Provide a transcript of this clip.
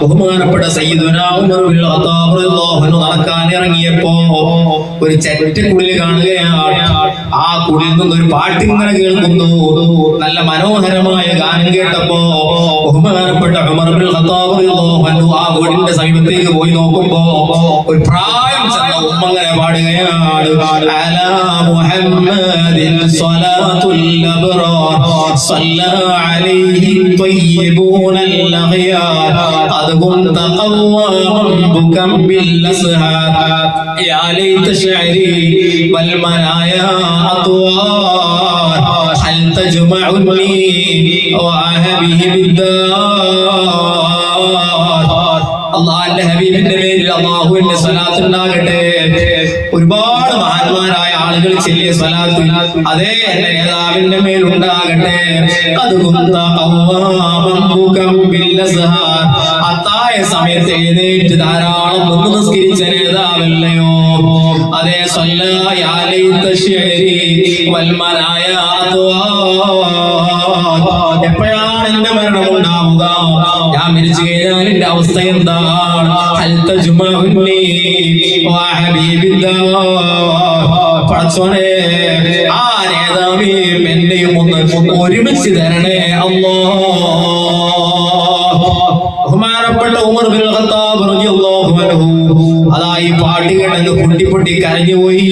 ബഹുമാനപ്പെട്ട സയ്യിദുന Umar bin Khattab റളിയല്ലാഹു അൻഹു നടക്കാൻ ഇറങ്ങിയപ്പോ ഒരു ചെറ്റക്കുടിൽ കാണുകയാണ് ആ കുടിൽ നിന്ന് ഒരു പാട്ടിങ്ങനെ കേൾക്കുന്നു നല്ല മനോഹരമായ ഗാനം കേട്ടപ്പോ ബഹുമാനപ്പെട്ട ഉമർ ബിൻ ഖത്താബ് റളിയല്ലാഹു അൻഹു ആ വീടിന്റെ സമീപത്തേക്ക് പോയി നോക്കുമ്പോ ഒരു പ്രായം ചെന്ന ഉമ്മ അങ്ങനെ പാടുകയാണ് അലാ മുഹമ്മദിൻ സ്വലാത്തുൽ അബ്റാർ صلى عليه الطيبون الأغيار قد كنت قواما بكم بالأسهار يا ليت شعري والمنايا أطوار هل تجمعني وأهبه بالدار അള്ളാന്റെ ഹബീബിന്റെ പേരിൽ അള്ളാഹുവിന്റെ സ്വലാത്ത് ഉണ്ടാകട്ടെ ഒരുപാട് മഹാന്മാരായ ആളുകൾ ചെല്ലിയ സലാത്ത് അതേ എന്റെ നേതാവിന്റെ മേൽ ഉണ്ടാകട്ടെ അത് കുന്ത ഖവ്വാമൻ ബുകം ബിൽ അസ്ഹാർ. അത്തായ സമയത്ത് എഴുന്നേറ്റ് ധാരാളം ഒന്ന് നിസ്കരിച്ച നേതാവല്ലയോ? അതേ എപ്പോഴാണ് എന്റെ മരണം ഉണ്ടാവുക ഞാൻ മരിച്ചു കഴിഞ്ഞാൽ എന്റെ അവസ്ഥ എന്താണ്? ആ എന്നെയും ഒന്ന് ഒരുമിച്ച് തരണേ അല്ലോ ബഹുമാനപ്പെട്ട ഉമർ ബിൻ ഖത്താബ് അൻഹു. അതാ ഈ പാട്ട് കേട്ടങ്ങ് പൊട്ടി പൊട്ടി കരഞ്ഞുപോയി.